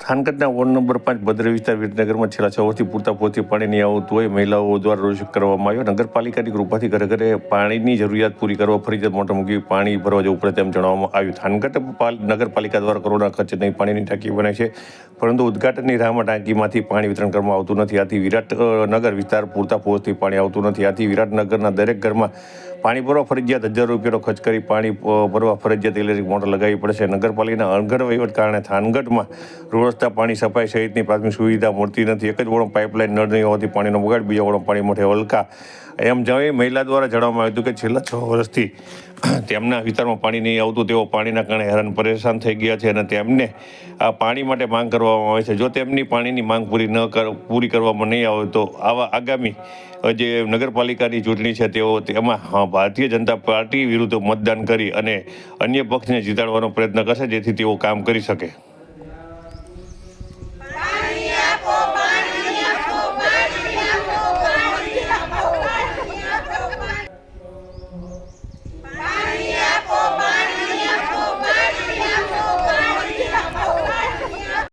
થાનગઢના ward number પાંચ ભદ્ર વિસ્તાર વિરનગરમાં છેલ્લા છ વર્ષથી પૂરતા પૂરતી પાણી નહીં આવતું હોય, મહિલાઓ દ્વારા રોજ કરવામાં આવ્યો. નગરપાલિકાની કૃપાથી ઘરે ઘરે પાણીની જરૂરિયાત પૂરી કરવા ફરજિયાત મોટર મૂકી પાણી ભરવા જવું પડે તેમ જણાવવામાં આવ્યું. થાનગઢ પાલ- નગરપાલિકા દ્વારા કરોડના ખર્ચે નહીં પાણીની ટાંકી બને છે, પરંતુ ઉદઘાટનની રાહમાં ટાંકીમાંથી પાણી વિતરણ કરવામાં આવતું નથી. આથી વિરાટ નગર વિસ્તાર પૂરતા પહોંચથી પાણી આવતું નથી. આથી વિરાટનગરના દરેક ઘરમાં પાણી ભરવા ફરજિયાત હજાર રૂપિયાનો ખર્ચ કરી પાણી ભરવા ફરજિયાત ઇલેક્ટ્રિક મોટર લગાવવી પડશે. નગરપાલિકાના અણઘડ વહીવટ કારણે થાનગઢમાં રોડ રસ્તા પાણી સફાઈ સહિતની પ્રાથમિક સુવિધા મળતી નથી. એક જ વળો પાઇપલાઇન નળ નહીં હોવાથી પાણીનો બગાડ, બીજા વળો પાણી મોઢે હલકા. એમ જણાવી મહિલા દ્વારા જણાવવામાં આવ્યું હતું કે છેલ્લા છ વર્ષથી તેમના વિસ્તારમાં પાણી નહીં આવતું. તેઓ પાણીના કારણે હેરાન પરેશાન થઈ ગયા છે અને તેમને આ પાણી માટે માંગ કરવામાં આવે છે. જો તેમની પાણીની માંગ પૂરી ન કર, પૂરી કરવામાં નહીં આવે તો આવા આગામી જે નગરપાલિકાની ચૂંટણી છે તેઓ તેમાં ભારતીય જનતા પાર્ટી વિરુદ્ધ મતદાન કરી અને અન્ય પક્ષને જીતાડવાનો પ્રયત્ન કરશે, જેથી તેઓ કામ કરી શકે.